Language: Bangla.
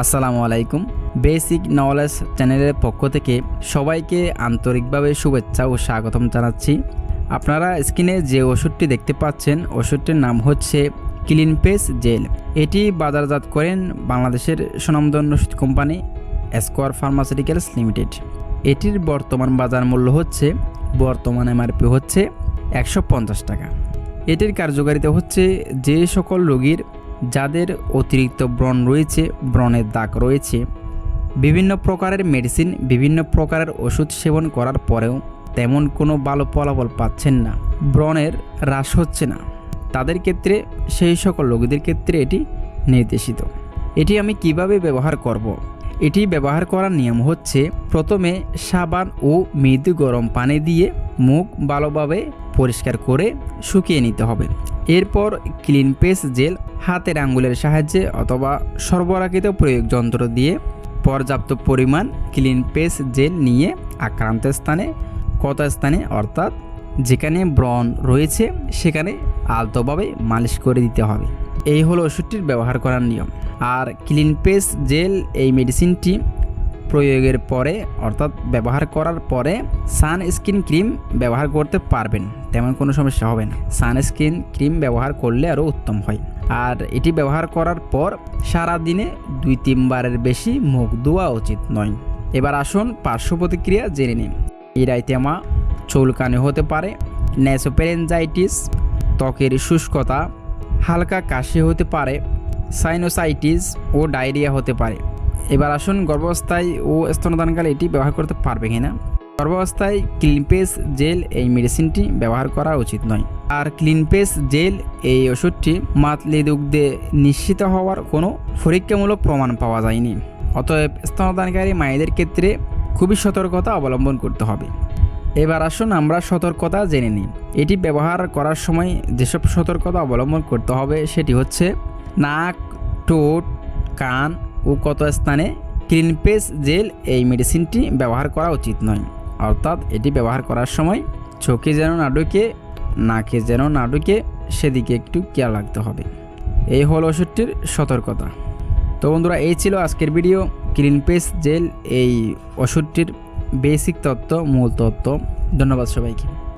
আসসালামু আলাইকুম। বেসিক নলেজ চ্যানেলের পক্ষ থেকে সবাইকে আন্তরিকভাবে শুভেচ্ছা ও স্বাগতম জানাচ্ছি। আপনারা স্ক্রিনে যে ওষুধটি দেখতে পাচ্ছেন, ওষুধটির নাম হচ্ছে ক্লিন পেস জেল। এটি বাজারজাত করেন বাংলাদেশের সুনামধন্য ওষুধ কোম্পানি স্কোয়ার ফার্মাসিউটিক্যালস লিমিটেড। এটির বর্তমান বাজার মূল্য হচ্ছে, বর্তমান এমআরপি হচ্ছে একশো পঞ্চাশ টাকা। এটির কার্যকারিতা হচ্ছে যে সকল রোগীর যাদের অতিরিক্ত ব্রণ রয়েছে, ব্রণের দাগ রয়েছে। বিভিন্ন প্রকারের মেডিসিন বিভিন্ন প্রকারের ওষুধ সেবন করার পরেও তেমন কোনো ভালো ফলাফল পাচ্ছেন না। ব্রণের হ্রাস হচ্ছে না। তাদের ক্ষেত্রে, সেই সকল রোগীদের ক্ষেত্রে এটি নির্দেশিত। এটি আমি কীভাবে ব্যবহার করব। এটি ব্যবহার করার নিয়ম হচ্ছে, প্রথমে সাবান ও মৃদু গরম পানি দিয়ে মুখ ভালোভাবে পরিষ্কার করে শুকিয়ে নিতে হবে। এরপর ক্লিন পেস্ট জেল হাতের আঙ্গুলের সাহায্যে অথবা সরবরাহিত প্রয়োগ যন্ত্র দিয়ে পর্যাপ্ত পরিমাণ ক্লিন পেস্ট জেল নিয়ে আক্রান্ত স্থানে কত স্থানে অর্থাৎ যেখানে ব্রণ রয়েছে সেখানে আলতোভাবে মালিশ করে দিতে হবে। এই হলো ওষুধটির ব্যবহার করার নিয়ম। আর ক্লিন পেস্ট জেল এই মেডিসিনটি প্রয়োগের পরে, অর্থাৎ ব্যবহার করার পরে সানস্ক্রিন ক্রিম ব্যবহার করতে পারবেন। তেমন কোনো সমস্যা হবে না। সানস্ক্রিন ক্রিম ব্যবহার করলে আরও উত্তম হয়। আর এটি ব্যবহার করার পর সারা দিনে দুই তিনবারের বেশি মুখ ধোয়া উচিত নয়। এবার আসুন পার্শ্ব প্রতিক্রিয়া জেনে নিন ইরাইতেমা চুলকানি হতে পারে ন্যাসোপেরেঞ্জাইটিস ত্বকের শুষ্কতা, হালকা কাশি হতে পারে সাইনোসাইটিস ও ডায়রিয়া হতে পারে। এবার আসুন গর্ভাবস্থায় ও স্তনদানকালে এটি ব্যবহার করতে পারবে কিনা? গর্ভাবস্থায় ক্লিনপেস জেল এই মেডিসিনটি ব্যবহার করা উচিত নয়। আর ক্লিনপেস জেল এই ওষুধটি মাতলি দুগ্ধে নিশ্চিত হওয়ার কোনো পরীক্ষামূলক প্রমাণ পাওয়া যায়নি। অতএব স্তনদানকারী মায়েদের ক্ষেত্রে খুবই সতর্কতা অবলম্বন করতে হবে। এবার আসুন আমরা সতর্কতা জেনে নিই। এটি ব্যবহার করার সময় যেসব সতর্কতা অবলম্বন করতে হবে সেটি হচ্ছে নাক, ঠোঁট, কান ও কত স্থানে ক্লিনপেস জেল এই মেডিসিনটি ব্যবহার করা উচিত নয়। অর্থাৎ এটি ব্যবহার করার সময় চোখে যেন না ঢুকে, নাকে যেন না ঢুকে, সেদিকে একটু খেয়াল রাখতে হবে। এই হল ওষুধটির সতর্কতা। তো বন্ধুরা, এই ছিল আজকের ভিডিও। ক্লিনপেস জেল এই ওষুধটির বেসিক তত্ত্ব, মূল তত্ত্ব। ধন্যবাদ সবাইকে।